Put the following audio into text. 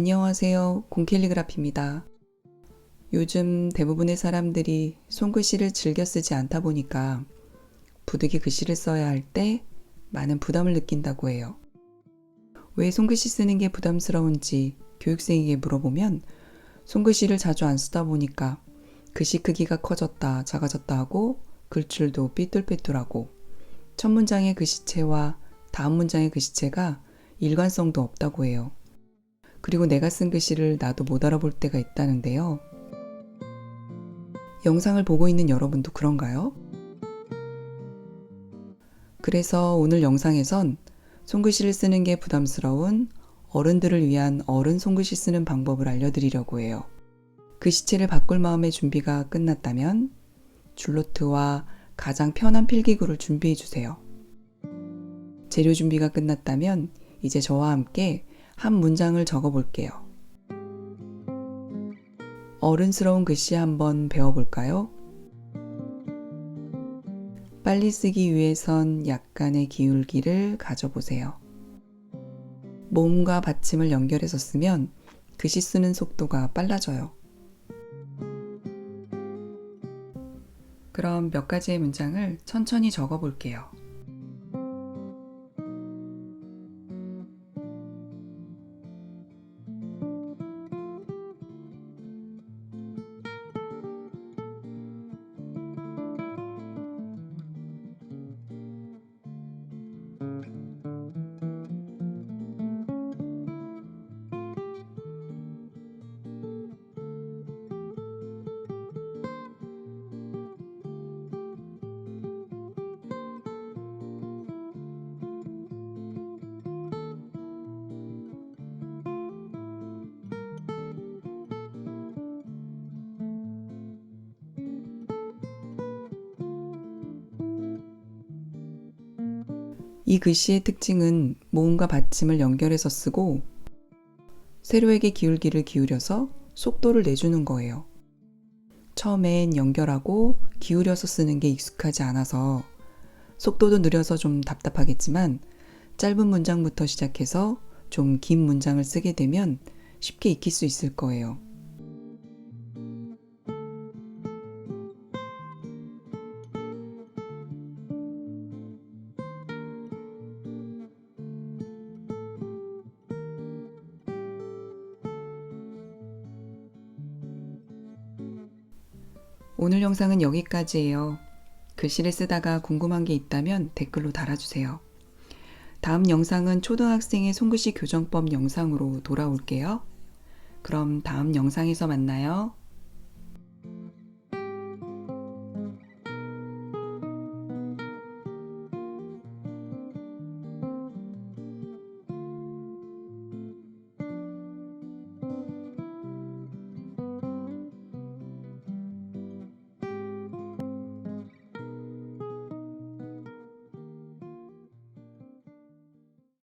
안녕하세요. 공캘리그라피입니다. 요즘 대부분의 사람들이 손글씨를 즐겨 쓰지 않다 보니까 부득이 글씨를 써야 할 때 많은 부담을 느낀다고 해요. 왜 손글씨 쓰는 게 부담스러운지 교육생에게 물어보면 손글씨를 자주 안 쓰다 보니까 글씨 크기가 커졌다 작아졌다 하고 글줄도 삐뚤빼뚤하고 첫 문장의 글씨체와 다음 문장의 글씨체가 일관성도 없다고 해요. 그리고 내가 쓴 글씨를 나도 못 알아볼 때가 있다는데요. 영상을 보고 있는 여러분도 그런가요? 그래서 오늘 영상에선 손글씨를 쓰는 게 부담스러운 어른들을 위한 어른 손글씨 쓰는 방법을 알려드리려고 해요. 글씨체를 바꿀 마음의 준비가 끝났다면 줄노트와 가장 편한 필기구를 준비해 주세요. 재료 준비가 끝났다면 이제 저와 함께 한 문장을 적어 볼게요. 어른스러운 글씨 한번 배워볼까요? 빨리 쓰기 위해선 약간의 기울기를 가져보세요. 모음과 받침을 연결해서 쓰면 글씨 쓰는 속도가 빨라져요. 그럼 몇 가지의 문장을 천천히 적어 볼게요. 이 글씨의 특징은 모음과 받침을 연결해서 쓰고 세로에게 기울기를 기울여서 속도를 내주는 거예요. 처음엔 연결하고 기울여서 쓰는 게 익숙하지 않아서 속도도 느려서 좀 답답하겠지만 짧은 문장부터 시작해서 좀 긴 문장을 쓰게 되면 쉽게 익힐 수 있을 거예요. 오늘 영상은 여기까지예요. 글씨를 쓰다가 궁금한 게 있다면 댓글로 달아주세요. 다음 영상은 초등학생의 손글씨 교정법 영상으로 돌아올게요. 그럼 다음 영상에서 만나요.